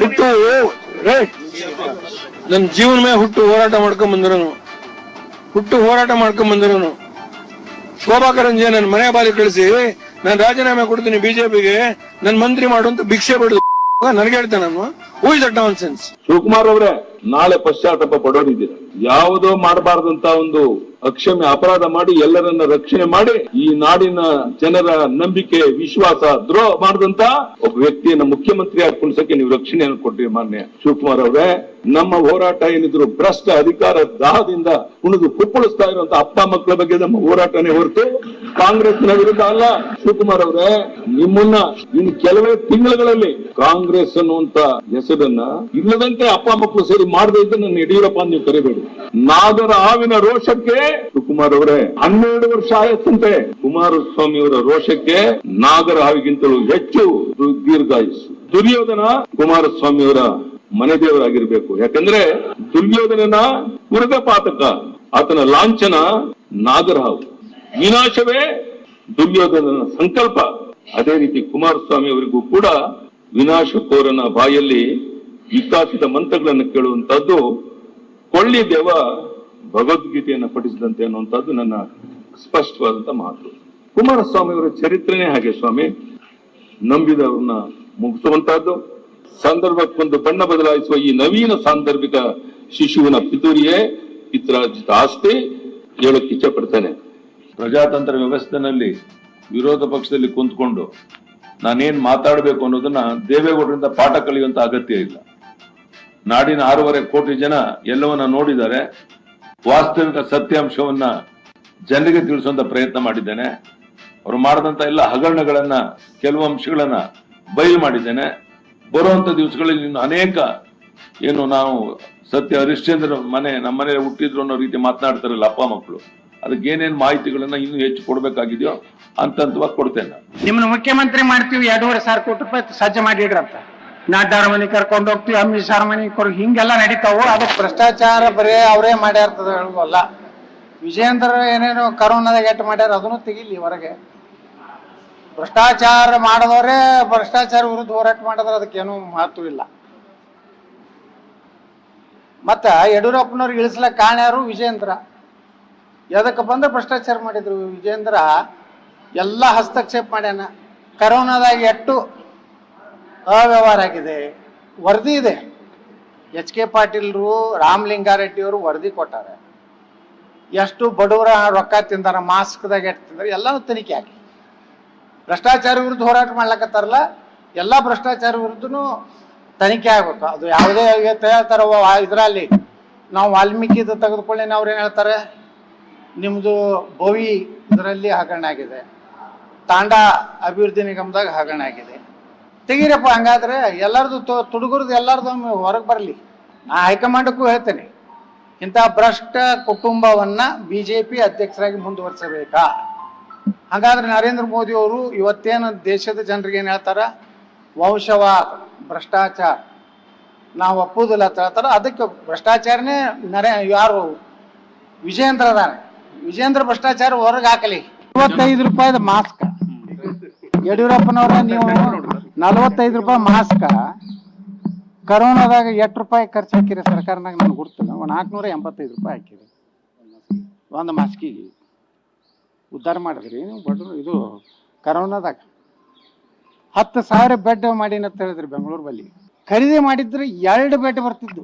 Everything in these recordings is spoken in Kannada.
ಹುಟ್ಟು ನನ್ ಜೀವನ ಮೇಲೆ ಹುಟ್ಟು ಹೋರಾಟ ಮಾಡ್ಕೊಂಡ್ ಬಂದಿರೋನು. ಹುಟ್ಟು ಹೋರಾಟ ಮಾಡ್ಕೊಂಡ್ ಬಂದಿರೋನು. ಶೋಭಾ ಕರಂಜೆ ನನ್ನ ಮನೆ ಬಾಲಿ ಕಳಿಸಿ, ನಾನು ರಾಜೀನಾಮೆ ಕೊಡ್ತೀನಿ ಬಿಜೆಪಿಗೆ ನನ್ನ ಮಂತ್ರಿ ಮಾಡು ಅಂತ ಭಿಕ್ಷೆ ಬಿಡುದು. ನನಗೆ ಹೇಳ್ತಾನೆ ನಾನು. Who is at nonsense Shivakumar ಅವರೇ, ನಾಳೆ ಪಶ್ಚಾತ್ತಾಪ ಪಡೋರಿದ್ದೀರ ಯಾವುದೋ ಮಾಡಬಾರ್ದಂತ ಒಂದು ಅಕ್ಷಮ್ಯ ಅಪರಾಧ ಮಾಡಿ ಎಲ್ಲರನ್ನ ರಕ್ಷಣೆ ಮಾಡಿ ಈ ನಾಡಿನ ಜನರ ನಂಬಿಕೆ, ವಿಶ್ವಾಸ ದ್ರೋಹ ಮಾಡಿದಂತ ಒಬ್ಬ ವ್ಯಕ್ತಿಯನ್ನ ಮುಖ್ಯಮಂತ್ರಿ ಆಗಿ ಕುಣಿಸಕ್ಕೆ ನೀವು ರಕ್ಷಣೆಯನ್ನು ಕೊಟ್ರಿ ಮಾನ್ಯ ಶಿವಕುಮಾರ್ ಅವರೇ. ನಮ್ಮ ಹೋರಾಟ ಏನಿದ್ರು ಭ್ರಷ್ಟ ಅಧಿಕಾರ ದಾಹದಿಂದ ಕುಣಿದು ಕುಪ್ಪಳಿಸ್ತಾ ಇರುವಂತ ಅಪ್ಪ ಮಕ್ಕಳ ಬಗ್ಗೆ ನಮ್ಮ ಹೋರಾಟನೇ ಹೊರತು ಕಾಂಗ್ರೆಸ್ನ ವಿರುದ್ಧ ಅಲ್ಲ. ಶಿವಕುಮಾರ್ ಅವರೇ ನಿಮ್ಮನ್ನ ಇನ್ನು ಕೆಲವೇ ತಿಂಗಳುಗಳಲ್ಲಿ ಕಾಂಗ್ರೆಸ್ ಅನ್ನುವಂತ ಹೆಸರನ್ನ ಇಲ್ಲದಂತೆ ಅಪ್ಪ ಮಕ್ಕಳು ಸೇರಿ ಮಾಡದೇ ಇದ್ದು ನನ್ನ ಯಡಿಯೂರಪ್ಪ ನೀವು ಕರಿಬೇಡಿ. ನಾಗರ ಹಾವಿನ ರೋಷಕ್ಕೆ ಸುಕುಮಾರ್ ಅವರೇ, ಹನ್ನೆರಡು ವರ್ಷ ಆಯತ್ತಂತೆ ಕುಮಾರಸ್ವಾಮಿ ಅವರ ರೋಷಕ್ಕೆ ನಾಗರ ಹಾವಿಗಿಂತಲೂ ಹೆಚ್ಚು ದೀರ್ಘಾಯಸ್ಸು. ದುರ್ಯೋಧನ ಕುಮಾರಸ್ವಾಮಿ ಅವರ ಮನೆ ದೇವರಾಗಿರ್ಬೇಕು ಯಾಕಂದ್ರೆ ದುರ್ಯೋಧನನ ಕುರುಗ ಪಾತಕ ಆತನ ಲಾಂಛನ ನಾಗರಹಾವು ವಿನಾಶವೇ ದುರ್ಯೋಧನನ ಸಂಕಲ್ಪ. ಅದೇ ರೀತಿ ಕುಮಾರಸ್ವಾಮಿ ಅವರಿಗೂ ಕೂಡ ವಿನಾಶಕೋರನ ಬಾಯಲ್ಲಿ ವಿಕಾಸಿತ ಮಂತ್ರಗಳನ್ನು ಕೇಳುವಂತದ್ದು ಕೊಳ್ಳಿ ದೇವ ಭಗವದ್ಗೀತೆಯನ್ನು ಪಠಿಸಿದಂತೆ ಅನ್ನುವಂಥದ್ದು ನನ್ನ ಸ್ಪಷ್ಟವಾದಂತ ಮಾತು. ಕುಮಾರಸ್ವಾಮಿ ಅವರ ಚರಿತ್ರೆನೇ ಹಾಗೆ ಸ್ವಾಮಿ. ನಂಬಿದವ್ರನ್ನ ಮುಗಿಸುವಂತಹದ್ದು. ಸಂದರ್ಭಕ್ಕೊಂದು ಬಣ್ಣ ಬದಲಾಯಿಸುವ ಈ ನವೀನ ಸಾಂದರ್ಭಿಕ ಶಿಶುವಿನ ಪಿತೂರಿಯೇ ಪಿತ್ರಾರ್ಜಿತ ಆಸ್ತಿ ಹೇಳಕ್ಕೆ ಇಚ್ಛೆ ಪಡ್ತೇನೆ. ಪ್ರಜಾತಂತ್ರ ವ್ಯವಸ್ಥೆನಲ್ಲಿ ವಿರೋಧ ಪಕ್ಷದಲ್ಲಿ ಕುಂತ್ಕೊಂಡು ನಾನೇನ್ ಮಾತಾಡಬೇಕು ಅನ್ನೋದನ್ನ ದೇವೇಗೌಡರಿಂದ ಪಾಠ ಕಲಿಯುವಂತ ಅಗತ್ಯ ಇಲ್ಲ. ನಾಡಿನ ಆರೂವರೆ ಕೋಟಿ ಜನ ಎಲ್ಲವನ್ನ ನೋಡಿದ್ದಾರೆ. ವಾಸ್ತವಿಕ ಸತ್ಯಾಂಶವನ್ನ ಜನರಿಗೆ ತಿಳಿಸುವಂತ ಪ್ರಯತ್ನ ಮಾಡಿದ್ದೇನೆ. ಅವರು ಮಾಡಿದಂತ ಎಲ್ಲ ಹಗರಣಗಳನ್ನ, ಕೆಲವು ಅಂಶಗಳನ್ನ ಬಯಲು ಮಾಡಿದ್ದೇನೆ. ಬರುವಂತ ದಿವಸಗಳಲ್ಲಿ ಇನ್ನು ಅನೇಕ ಏನು ನಾವು ಸತ್ಯ ಹರಿಶ್ಚಂದ್ರ ಮನೆ ನಮ್ಮನೆ ಹುಟ್ಟಿದ್ರು ಅನ್ನೋ ರೀತಿ ಮಾತನಾಡ್ತಾರಲ್ಲ ಅಪ್ಪ ಮಕ್ಕಳು. ಅದಕ್ಕೆ ಏನೇನ್ ಮಾಹಿತಿಗಳನ್ನ ಇನ್ನು ಹೆಚ್ಚು ಕೊಡ್ಬೇಕಾಗಿದೆಯೋ ಹಂತವಾಗಿ ಕೊಡ್ತೇನೆ ನಿಮ್ಮ ನಿಮ್ಮನ್ನ ಮುಖ್ಯಮಂತ್ರಿ ಮಾಡ್ತೀವಿ ಎರಡೂವರೆ ಸಾವಿರ ಕೋಟಿ ರೂಪಾಯಿ ಸಜ್ಜೆ ಮಾಡಿಡ್ರಂತ ನಾಡ್ಡಾರ ಮನೆ ಕರ್ಕೊಂಡು ಹೋಗ್ತೀವಿ ಅಮಿತ್ ಶಾ ಮನೆ ಕೊಡ್ ಹಿಂಗೆಲ್ಲ ನಡೀತಾವು. ಅದಕ್ಕೆ ಭ್ರಷ್ಟಾಚಾರ ಬರೇ ಅವರೇ ಮಾಡ್ಯಾರ್ತದ ಹೇಳುವಲ್ಲ ವಿಜಯೇಂದ್ರ ಏನೇನೋ ಕರೋನಾದಾಗ ಎಟ್ಟು ಮಾಡ್ಯಾರ ಅದನ್ನು ತೆಗಿಲಿ ಹೊರಗೆ. ಭ್ರಷ್ಟಾಚಾರ ಮಾಡಿದವರೇ ಭ್ರಷ್ಟಾಚಾರ ವಿರುದ್ಧ ಹೋರಾಟ ಮಾಡಿದ್ರೆ ಅದಕ್ಕೇನು ಮಹತ್ವ ಇಲ್ಲ. ಮತ್ತ ಯಡಿಯೂರಪ್ಪನವ್ರಿಗೆ ಇಳಿಸ್ಲಕ್ಕ ಕಾಣ್ಯಾರು ಯಾರು ಎದಕ್ಕೆ ಬಂದ್ರೆ ಭ್ರಷ್ಟಾಚಾರ ಮಾಡಿದ್ರು ವಿಜೇಂದ್ರ ಎಲ್ಲ ಹಸ್ತಕ್ಷೇಪ ಮಾಡ್ಯಾನ. ಕರೋನಾದಾಗ ಎಷ್ಟು ಅವ್ಯವಹಾರ ಆಗಿದೆ. ವರದಿ ಇದೆ. ಎಚ್ ಕೆ ಪಾಟೀಲ್ರು ರಾಮಲಿಂಗಾರೆಡ್ಡಿಯವರು ವರದಿ ಕೊಟ್ಟಾರೆ. ಎಷ್ಟು ಬಡವರ ರೊಕ್ಕ ತಿಂದಾರ, ಮಾಸ್ಕ್ದಾಗ ಎಷ್ಟು ತಿಂದಾರ, ಎಲ್ಲನೂ ತನಿಖೆ ಹಾಕಿ. ಭ್ರಷ್ಟಾಚಾರ ವಿರುದ್ಧ ಹೋರಾಟ ಮಾಡ್ಲಕತ್ತಾರಲ್ಲ, ಎಲ್ಲ ಭ್ರಷ್ಟಾಚಾರ ವಿರುದ್ಧನೂ ತನಿಖೆ ಆಗ್ಬೇಕು. ಅದು ಯಾವುದೇ ತಯಾರ ಇದರಲ್ಲಿ. ನಾವು ವಾಲ್ಮೀಕಿದು ತೆಗೆದುಕೊಳ್ಳಿ ಅವ್ರು ಏನು ಹೇಳ್ತಾರೆ? ನಿಮ್ಮದು ಬೋವಿ ಇದರಲ್ಲಿ ಹಗರಣ ಆಗಿದೆ. ತಾಂಡ ಅಭಿವೃದ್ಧಿ ನಿಗಮದಾಗ ಹಗರಣ ಆಗಿದೆ. ತೆಗೀರಪ್ಪ, ಹಂಗಾದ್ರೆ ಎಲ್ಲರದು ತುಡುಗುರ್ದು ಎಲ್ಲರದು ಹೊರಗೆ ಬರಲಿ. ನಾ ಹೈಕಮಾಂಡಕ್ಕೂ ಹೇಳ್ತೇನೆ, ಇಂಥ ಭ್ರಷ್ಟ ಕುಟುಂಬವನ್ನ ಬಿ ಜೆ ಪಿ ಅಧ್ಯಕ್ಷರಾಗಿ ಮುಂದುವರಿಸಬೇಕಾ? ಹಾಗಾದ್ರೆ ನರೇಂದ್ರ ಮೋದಿ ಅವರು ಇವತ್ತೇನು ದೇಶದ ಜನರಿಗೆ ಏನು ಹೇಳ್ತಾರ? ವಂಶವಾದ, ಭ್ರಷ್ಟಾಚಾರ. ನಾವು ಒಪ್ಪುವುದಿಲ್ಲ ಅಂತ ಹೇಳ್ತಾರ. ಅದಕ್ಕೆ ಭ್ರಷ್ಟಾಚಾರನೇ ನರೇ, ಯಾರು ವಿಜಯೇಂದ್ರ ಅದಾನೆ ವಿಜೇಂದ್ರ ಭ್ರಷ್ಟಾಚಾರ ಹೊರಗೆ ಹಾಕಲಿ. ಇಪ್ಪತ್ತೈದು ರೂಪಾಯಿದ ಮಾಸ್ಕ್. ಯಡಿಯೂರಪ್ಪನವ್ರ ನೀವು ನಲವತ್ತೈದು ರೂಪಾಯಿ ಮಾಸ್ಕ. ಕರೋನಾದಾಗ ಎಷ್ಟು ರೂಪಾಯಿ ಖರ್ಚು ಹಾಕಿರಿ ಸರ್ಕಾರನಾಗ ನಾನು ಗುರ್ತಿಲ್ಲ. ಒಂದು ನಾಲ್ಕುನೂರ ಎಂಬತ್ತೈದು ರೂಪಾಯಿ ಹಾಕಿರಿ. ಒಂದು ಮಾಸ್ಕಿಗೆ. ಉದ್ಧಾರ ಮಾಡಿದ್ರಿ ನೀವು ಬಡ್ರು ಇದು ಕರೋನಾದಾಗ. ಹತ್ತು ಸಾವಿರ ಬೆಡ್ ಮಾಡೀನಿ ಅಂತ ಹೇಳಿದ್ರಿ ಬೆಂಗಳೂರು ಬಳಿ ಖರೀದಿ ಮಾಡಿದ್ರೆ ಎರಡು ಬೆಡ್ ಬರ್ತಿದ್ದು.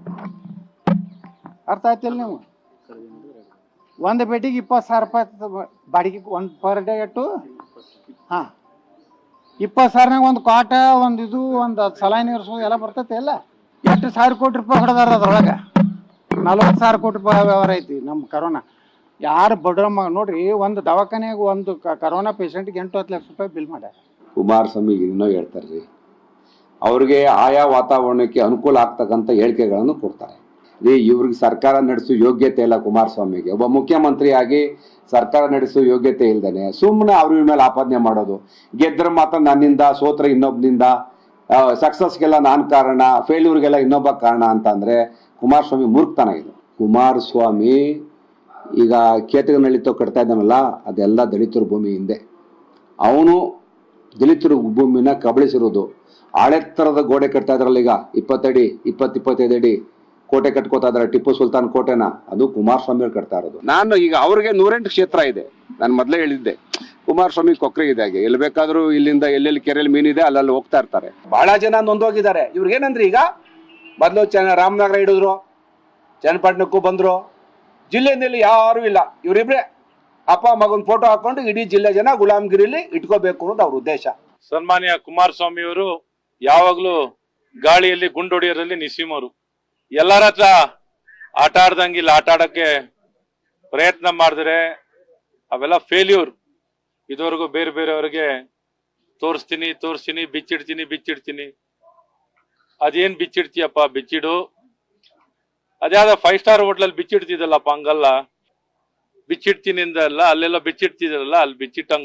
ಅರ್ಥ ಆಯ್ತಿಲ್ಲ ನೀವು? ಒಂದು ಬೆಡ್ಡಿಗೆ ಇಪ್ಪತ್ತು ಸಾವಿರ ರೂಪಾಯಿ ಬಾಡಿಗೆ ಒಂದು ಪರ್ ಡೇ ಎಷ್ಟು ಹಾಂ. ಇಪ್ಪತ್ತು ಸಾವಿರನಾಗ ಒಂದು ಕಾಟ, ಒಂದು ಇದು, ಒಂದು ಸಲಾಯಿನ ಎಲ್ಲ ಬರ್ತೈತಿ ಎಲ್ಲ. ಎಷ್ಟು ಸಾವಿರ ಕೋಟಿ ರೂಪಾಯಿ ಹೊಡೆದಾರ ಅದ್ರೊಳಗೆ? ನಲ್ವತ್ತು ಸಾವಿರ ಕೋಟಿ ರೂಪಾಯಿ ವ್ಯವಹಾರ ಐತಿ ನಮ್ಮ ಕರೋನಾ ಯಾರು ಬಡ್ರಮ್ಮ ನೋಡ್ರಿ, ಒಂದು ದವಾಖಾನೆಯಾಗ ಒಂದು ಕರೋನಾ ಪೇಷಂಟ್ಗೆ ಎಂಟು ಹತ್ತು ಲಕ್ಷ ರೂಪಾಯಿ ಬಿಲ್ ಮಾಡ್ಯಾರ. ಕುಮಾರಸ್ವಾಮಿ ಇನ್ನೂ ಹೇಳ್ತಾರ್ರಿ. ಅವ್ರಿಗೆ ಆಯಾ ವಾತಾವರಣಕ್ಕೆ ಅನುಕೂಲ ಆಗ್ತಕ್ಕಂಥ ಹೇಳಿಕೆಗಳನ್ನು ಕೊಡ್ತಾರೆ. ರೀ ಇವ್ರಿಗೆ ಸರ್ಕಾರ ನಡೆಸೋ ಯೋಗ್ಯತೆ ಇಲ್ಲ ಕುಮಾರಸ್ವಾಮಿಗೆ. ಒಬ್ಬ ಮುಖ್ಯಮಂತ್ರಿಯಾಗಿ ಸರ್ಕಾರ ನಡೆಸೋ ಯೋಗ್ಯತೆ ಇಲ್ದೇನೆ. ಸುಮ್ಮನೆ ಅವ್ರ ಮೇಲೆ ಆಪಾದನೆ ಮಾಡೋದು. ಗೆದ್ರ ಮಾತ್ರ ನನ್ನಿಂದ, ಸೋತ್ರ ಇನ್ನೊಬ್ಬನಿಂದ ಸಕ್ಸಸ್ಗೆಲ್ಲ ನಾನು ಕಾರಣ ಫೇಲ್ಯೂರ್ಗೆಲ್ಲ ಇನ್ನೊಬ್ಬ ಕಾರಣ ಅಂತ ಅಂದರೆ ಕುಮಾರಸ್ವಾಮಿ ಮೂರ್ಖತನ ಇದು. ಕುಮಾರಸ್ವಾಮಿ ಈಗ ಕೇತಗನಳ್ಳಿ ತೋ ಕಟ್ತಾ ಇದ್ದಾನಲ್ಲ, ಅದೆಲ್ಲ ದಲಿತರ ಭೂಮಿ ಹಿಂದೆ. ಅವನು ದಲಿತರ ಭೂಮಿನ ಕಬಳಿಸಿರೋದು. ಆಳೆತ್ತರದ ಗೋಡೆ ಕಟ್ತಾ ಇದ್ರಲ್ಲ ಈಗ, ಇಪ್ಪತ್ತಡಿ ಇಪ್ಪತ್ತಿಪ್ಪತ್ತೈದು ಅಡಿ. ಕೋಟೆ ಕಟ್ಕೋತಾ ಇದಾರೆ ಟಿಪ್ಪು ಸುಲ್ತಾನ್ ಕೋಟೆನ. ಅದು ಕುಮಾರಸ್ವಾಮಿ ಅವ್ರು ಕಟ್ತಾ ಇರೋದು. ನಾನು ಈಗ ಅವ್ರಿಗೆ ನೂರೆಂಟು ಕ್ಷೇತ್ರ ಇದೆ. ನಾನು ಮೊದಲೇ ಹೇಳಿದ್ದೆ. ಕುಮಾರಸ್ವಾಮಿ ಕೊಕ್ರೆ ಇದೆ ಹಾಗೆ. ಎಲ್ಲಿ ಬೇಕಾದ್ರೂ ಇಲ್ಲಿಂದ ಎಲ್ಲೆಲ್ಲಿ ಕೆರೆಯಲ್ಲಿ ಮೀನಿದೆ ಅಲ್ಲಲ್ಲಿ ಹೋಗ್ತಾ ಇರ್ತಾರೆ. ಬಹಳ ಜನ ನೊಂದೋಗಿದ್ದಾರೆ. ಇವ್ರಿಗೆ ಏನಂದ್ರೆ ಈಗ? ಮೊದಲು ಚೆನ್ನ ರಾಮನಗರ ಹಿಡಿದ್ರು, ಚನ್ನಪಟ್ಟಣಕ್ಕೂ ಬಂದ್ರು. ಜಿಲ್ಲೆಯಲ್ಲಿ ಯಾರು ಇಲ್ಲ. ಇವರಿಬ್ರೆ ಅಪ್ಪ ಮಗನ ಫೋಟೋ ಹಾಕೊಂಡು ಇಡೀ ಜಿಲ್ಲೆ ಜನ ಗುಲಾಮಗಿರಿಲಿ ಇಟ್ಕೋಬೇಕು ಅನ್ನೋದು ಅವ್ರ ಉದ್ದೇಶ. ಸನ್ಮಾನ್ಯ ಕುಮಾರಸ್ವಾಮಿ ಅವರು ಯಾವಾಗಲೂ ಗಾಳಿಯಲ್ಲಿ ಗುಂಡೊಡಿಯರಲ್ಲಿ ನಿಸ್ಸೀಮರು ಎಲ್ಲರ ಹತ್ರ ಆಟ ಆಡ್ದಂಗಿಲ್ಲ ಆಟ ಆಡಕ್ಕೆ ಪ್ರಯತ್ನ ಮಾಡಿದ್ರೆ ಅವೆಲ್ಲ ಫೇಲ್ಯೂರ್ ಇದುವರೆಗೂ ಬೇರೆ ಬೇರೆಯವ್ರಿಗೆ ತೋರಿಸ್ತೀನಿ ತೋರಿಸ್ತೀನಿ, ಬಿಚ್ಚಿಡ್ತೀನಿ ಬಿಚ್ಚಿಡ್ತೀನಿ. ಅದೇನ್ ಬಿಚ್ಚಿಡ್ತೀಯಪ್ಪ, ಬಿಚ್ಚಿಡು. ಅದ್ಯಾವ ಫೈವ್ ಸ್ಟಾರ್ ಹೋಟ್ಲಲ್ಲಿ ಬಿಚ್ಚಿಡ್ತಿದ್ದಲ್ಲಪ್ಪ ಹಂಗಲ್ಲ. ಬಿಚ್ಚಿಡ್ತೀನಿ ಅಂದಲ್ಲ ಅಲ್ಲೆಲ್ಲ ಬಿಚ್ಚಿಡ್ತಿದ್ರಲ್ಲ ಅಲ್ಲಿ ಬಿಚ್ಚಿಟ್ಟಂಗ